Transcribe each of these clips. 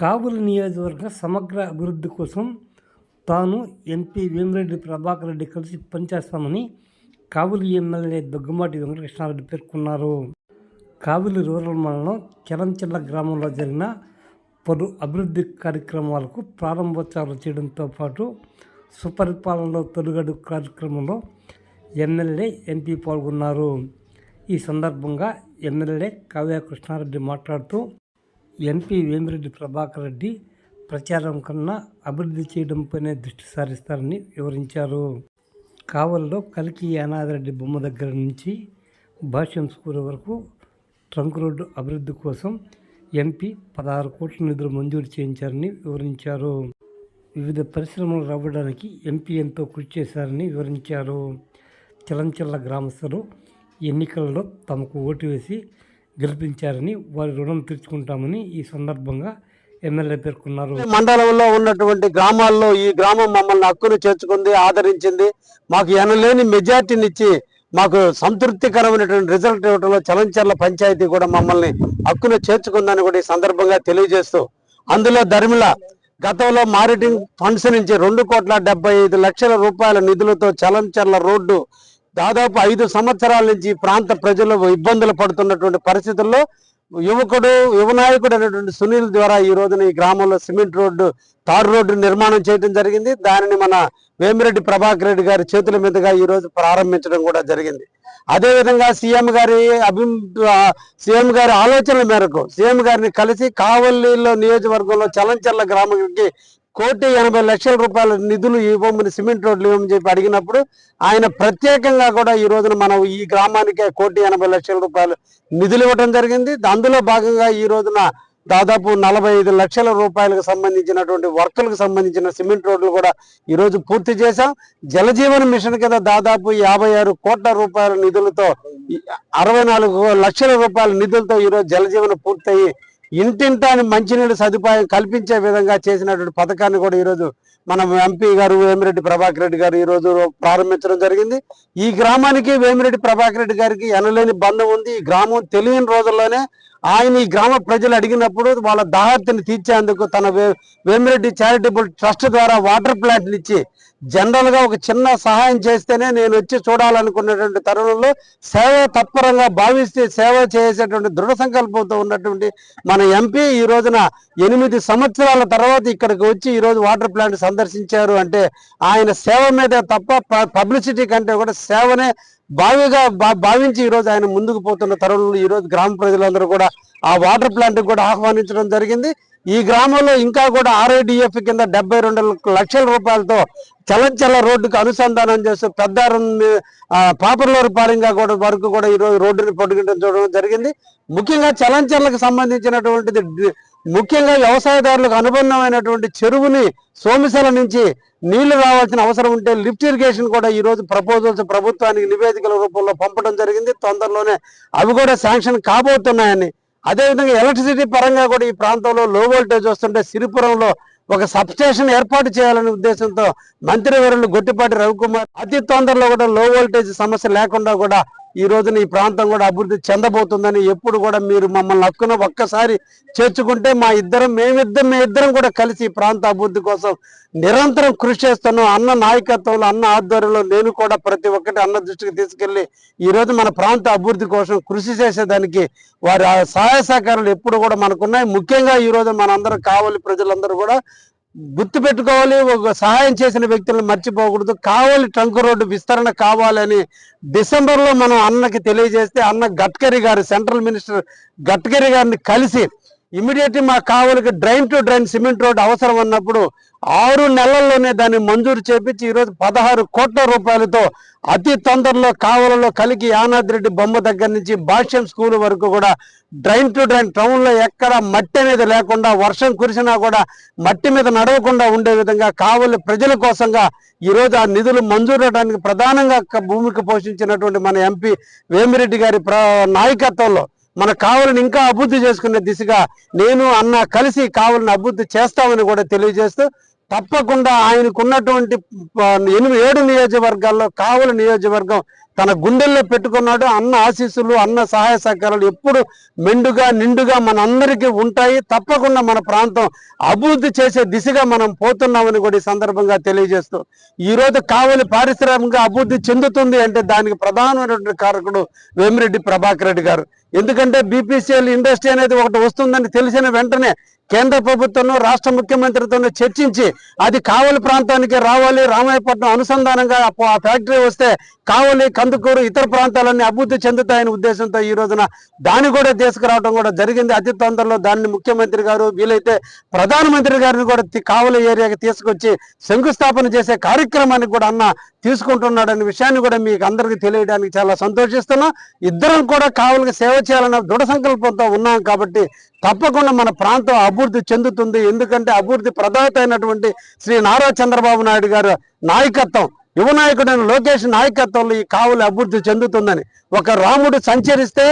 కాబూల్ నియోజకవర్గ సమగ్ర అభివృద్ధి కోసం తాను ఎంపీ వేమిరెడ్డి ప్రభాకర్ రెడ్డి కలిసి పనిచేస్తామని కాబూలు ఎమ్మెల్యే దగ్గుమాటి వెంకటకృష్ణారెడ్డి పేర్కొన్నారు. కాబూలు రూరల్ మండలం చలంచెల్ల గ్రామంలో జరిగిన పలు అభివృద్ధి కార్యక్రమాలకు ప్రారంభోత్సవాలు చేయడంతో పాటు సుపరిపాలనలో తొలిగడు కార్యక్రమంలో ఎమ్మెల్యే ఎంపీ పాల్గొన్నారు. ఈ సందర్భంగా ఎమ్మెల్యే కావ్య కృష్ణారెడ్డి మాట్లాడుతూ ఎంపీ వేమిరెడ్డి ప్రభాకర్ రెడ్డి ప్రచారం కన్నా అభివృద్ధి చేయడంపైనే దృష్టి సారిస్తారని వివరించారు. కావల్లో కలికి యానాదిరెడ్డి బొమ్మ దగ్గర నుంచి భాష్యం స్కూల్ వరకు ట్రంక్ రోడ్డు అభివృద్ధి కోసం ఎంపీ పదహారు కోట్ల నిధులు మంజూరు చేయించారని వివరించారు. వివిధ పరిశ్రమలు రావడానికి ఎంపీ ఎంతో కృషి చేశారని వివరించారు. చలంచల్ల గ్రామస్తులు ఎన్నికలలో తమకు ఓటు వేసి గెలిపించారని వారి రుణం తీర్చుకుంటామని ఈ సందర్భంగా ఎమ్మెల్యే పేర్కొన్నారు. మండలంలో ఉన్నటువంటి గ్రామాల్లో ఈ గ్రామం మమ్మల్ని హక్కును చేర్చుకుంది ఆదరించింది. మాకు ఎనలేని మెజార్టీనిచ్చి మాకు సంతృప్తికరమైనటువంటి రిజల్ట్ ఇవ్వడంలో చలంచర్ల పంచాయతీ కూడా మమ్మల్ని హక్కును చేర్చుకుందని కూడా ఈ సందర్భంగా తెలియజేస్తూ అందులో ధర్మిల గతంలో మారిటింగ్ ఫండ్స్ నుంచి రెండు కోట్ల డెబ్బై ఐదు లక్షల రూపాయల నిధులతో చలంచర్ల రోడ్డు దాదాపు ఐదు సంవత్సరాల నుంచి ప్రాంత ప్రజలు ఇబ్బందులు పడుతున్నటువంటి పరిస్థితుల్లో యువకుడు యువనాయకుడు అనేటువంటి సునీల్ ద్వారా ఈ రోజున ఈ గ్రామంలో సిమెంట్ రోడ్డు తారు రోడ్డు నిర్మాణం చేయడం జరిగింది. దానిని మన వేమిరెడ్డి ప్రభాకర్ రెడ్డి గారి చేతుల మీదుగా ఈ రోజు ప్రారంభించడం కూడా జరిగింది. అదేవిధంగా సీఎం గారి అభి సీఎం గారి ఆలోచనల మేరకు సీఎం గారిని కలిసి కావలిలో నియోజకవర్గంలో చలంచర్ల గ్రామానికి కోటి ఎనభై లక్షల రూపాయల నిధులు ఇవ్వమని సిమెంట్ రోడ్లు ఇవ్వమని చెప్పి అడిగినప్పుడు ఆయన ప్రత్యేకంగా కూడా ఈ రోజున మనం ఈ గ్రామానికే కోటి ఎనభై లక్షల రూపాయలు నిధులు ఇవ్వడం జరిగింది. అందులో భాగంగా ఈ రోజున దాదాపు నలభై ఐదు లక్షల రూపాయలకు సంబంధించినటువంటి వర్కులకు సంబంధించిన సిమెంట్ రోడ్లు కూడా ఈరోజు పూర్తి చేశాం. జలజీవన మిషన్ కింద దాదాపు యాభై ఆరు కోట్ల రూపాయల నిధులతో అరవై నాలుగు లక్షల రూపాయల నిధులతో ఈరోజు రోజు జలజీవన పూర్తయి ఇంటింటాని మంచినీళ్ళ సదుపాయం కల్పించే విధంగా చేసినటువంటి పథకాన్ని కూడా ఈరోజు మన ఎంపీ గారు వేమిరెడ్డి ప్రభాకర్ రెడ్డి గారు ఈ రోజు ప్రారంభించడం జరిగింది. ఈ గ్రామానికి వేమిరెడ్డి ప్రభాకర్ రెడ్డి గారికి ఎనలేని బంధం ఉంది. ఈ గ్రామం తెలియని రోజుల్లోనే ఆయన ఈ గ్రామ ప్రజలు అడిగినప్పుడు వాళ్ళ దాహర్తిని తీర్చేందుకు తన వేమిరెడ్డి చారిటబుల్ ట్రస్ట్ ద్వారా వాటర్ ప్లాంట్ ఇచ్చి జనరల్గా ఒక చిన్న సహాయం చేస్తేనే నేను వచ్చి చూడాలనుకున్నటువంటి తరుణంలో సేవ తత్పరంగా భావిస్తే సేవ చేసేటువంటి దృఢ సంకల్పంతో ఉన్నటువంటి మన ఎంపీ ఈ రోజున ఎనిమిది సంవత్సరాల తర్వాత ఇక్కడికి వచ్చి ఈరోజు వాటర్ ప్లాంట్ సందర్శించారు అంటే ఆయన సేవ మీద తప్ప పబ్లిసిటీ కంటే కూడా సేవనే భావిగా భా- భావించి ఈరోజు ఆయన ముందుకు పోతున్న తరుణంలో ఈరోజు గ్రామ ప్రజలందరూ కూడా ఆ వాటర్ ప్లాంట్కి కూడా ఆహ్వానించడం జరిగింది. ఈ గ్రామంలో ఇంకా కూడా ఆర్ఐడిఎఫ్ కింద డెబ్బై రెండు లక్షల రూపాయలతో చలంచల రోడ్డుకు అనుసంధానం చేస్తూ పెద్దారం పాపర్లోరు పారింగా కూడా వరకు కూడా ఈరోజు రోడ్డుని పొడిగించడం జరిగింది ముఖ్యంగా చలంచలకు సంబంధించినటువంటిది ముఖ్యంగా వ్యవసాయదారులకు అనుబంధమైనటువంటి చెరువుని సోమిసల నుంచి నీళ్ళు రావాల్సిన అవసరం ఉంటే లిఫ్ట్ ఇరిగేషన్ కూడా ఈ రోజు ప్రపోజల్స్ ప్రభుత్వానికి నివేదికల రూపంలో పంపడం జరిగింది. తొందరలోనే అవి కూడా శాంక్షన్ కాబోతున్నాయని. అదేవిధంగా ఎలక్ట్రిసిటీ పరంగా కూడా ఈ ప్రాంతంలో లో వోల్టేజ్ వస్తుంటే సిరిపురంలో ఒక సబ్స్టేషన్ ఏర్పాటు చేయాలనే ఉద్దేశంతో మంత్రివర్యులు గొట్టిపాటి రవికుమార్ అతి తొందరలో కూడా లో వోల్టేజ్ సమస్య లేకుండా కూడా ఈ రోజున ఈ ప్రాంతం కూడా అభివృద్ధి చెందబోతుందని ఎప్పుడు కూడా మీరు మమ్మల్ని హక్కున ఒక్కసారి చేర్చుకుంటే మా ఇద్దరం మేమిద్దరం మీ ఇద్దరం కూడా కలిసి ఈ ప్రాంత అభివృద్ధి కోసం నిరంతరం కృషి చేస్తున్నాం అన్న నాయకత్వంలో అన్న ఆధ్వర్యంలో నేను కూడా ప్రతి ఒక్కటి అన్న దృష్టికి తీసుకెళ్ళి ఈ రోజు మన ప్రాంత అభివృద్ధి కోసం కృషి చేసేదానికి వారి సహాయ సహకారాలు ఎప్పుడు కూడా మనకున్నాయి. ముఖ్యంగా ఈ రోజు మనందరం కావాలి ప్రజలందరూ కూడా గుర్తు పెట్టుకోవాలి ఒక సహాయం చేసిన వ్యక్తులను మర్చిపోకూడదు. కావాలి ట్రంక్ రోడ్డు విస్తరణ కావాలని డిసెంబర్లో మనం అన్నకి తెలియజేస్తే అన్న గడ్కరీ గారు సెంట్రల్ మినిస్టర్ గడ్కరీ గారిని కలిసి ఇమీడియట్లీ మా కావలికి drain to drain cement road అవసరం అన్నప్పుడు ఆరు నెలల్లోనే దాన్ని మంజూరు చేపించి ఈరోజు పదహారు కోట్ల రూపాయలతో అతి తొందరలో కావలలో కలిగి యానాద్రెడ్డి బొమ్మ దగ్గర నుంచి భాష్యం స్కూల్ వరకు కూడా డ్రైన్ టు డ్రైన్ టౌన్లో ఎక్కడ మట్టి అనేది లేకుండా వర్షం కురిసినా కూడా మట్టి మీద నడవకుండా ఉండే విధంగా కావలి ప్రజల కోసంగా ఈరోజు ఆ నిధులు మంజూరు అవడానికి ప్రధానంగా భూమికి పోషించినటువంటి మన ఎంపీ వేమిరెడ్డి గారి ప్ర నాయకత్వంలో మన కావలిని ఇంకా అభివృద్ధి చేసుకునే దిశగా నేను అన్న కలిసి కావలిని అభివృద్ధి చేస్తామని కూడా తెలియజేస్తూ తప్పకుండా ఆయనకు ఉన్నటువంటి ఎనిమిది ఏడు నియోజకవర్గాల్లో కావలి నియోజకవర్గం తన గుండెల్లో పెట్టుకున్నాడు. అన్న ఆశీస్సులు అన్న సహాయ సహకారాలు ఎప్పుడు మెండుగా నిండుగా మన అందరికీ ఉంటాయి. తప్పకుండా మన ప్రాంతం అభివృద్ధి చేసే దిశగా మనం పోతున్నామని కూడా ఈ సందర్భంగా తెలియజేస్తూ ఈ రోజు కావలి పారిశ్రామికంగా అభివృద్ధి చెందుతుంది అంటే దానికి ప్రధానమైనటువంటి కారకుడు వేమిరెడ్డి ప్రభాకర్ రెడ్డి గారు. ఎందుకంటే బీపీసీఎల్ ఇండస్ట్రీ అనేది ఒకటి వస్తుందని తెలిసిన వెంటనే కేంద్ర ప్రభుత్వంలో రాష్ట్ర ముఖ్యమంత్రితోనూ చర్చించి అది కావలి ప్రాంతానికి రావాలి. రామాయపట్నం అనుసంధానంగా ఆ ఫ్యాక్టరీ వస్తే కావలి కందుకూరు ఇతర ప్రాంతాలన్నీ అభివృద్ధి చెందుతాయనే ఉద్దేశంతో ఈ రోజున దాన్ని కూడా తీసుకురావడం కూడా జరిగింది. అతి తొందరలో దాన్ని ముఖ్యమంత్రి గారు వీలైతే ప్రధానమంత్రి గారిని కూడా కావలి ఏరియాకి తీసుకొచ్చి శంకుస్థాపన చేసే కార్యక్రమానికి కూడా అన్న తీసుకుంటున్నాడనే విషయాన్ని కూడా మీకు అందరికీ తెలియడానికి చాలా సంతోషిస్తున్నాం. ఇద్దరం కూడా కావలికి సేవ చేయాలన్న దృఢ సంకల్పంతో ఉన్నాం కాబట్టి తప్పకుండా మన ప్రాంతం అభివృద్ధి చెందుతుంది. ఎందుకంటే అభివృద్ధి ప్రదాత అయినటువంటి శ్రీ నారా చంద్రబాబు నాయుడు గారు నాయకత్వం యువ నాయకుడైన లోకేష్ నాయకత్వంలో ఈ కావులు అభివృద్ధి చెందుతుందని ఒక రాముడు సంచరిస్తే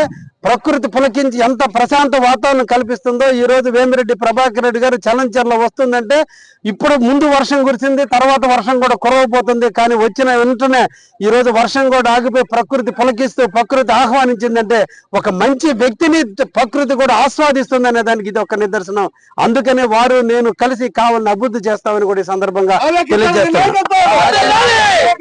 ప్రకృతి పులకించి ఎంత ప్రశాంత వాతావరణం కల్పిస్తుందో ఈ రోజు వేమిరెడ్డి ప్రభాకర్ రెడ్డి గారు చలంచర్లో వస్తుందంటే ఇప్పుడు ముందు వర్షం కురిసింది తర్వాత వర్షం కూడా కురవపోతుంది కానీ వచ్చిన వెంటనే ఈ రోజు వర్షం కూడా ఆగిపోయి ప్రకృతి పులకిస్తూ ప్రకృతి ఆహ్వానించిందంటే ఒక మంచి వ్యక్తిని ప్రకృతి కూడా ఆస్వాదిస్తుంది అనే దానికి ఇది ఒక నిదర్శనం. అందుకనే వారు నేను కలిసి కావాలని అభివృద్ధి చేస్తామని కూడా ఈ సందర్భంగా తెలియజేస్తాను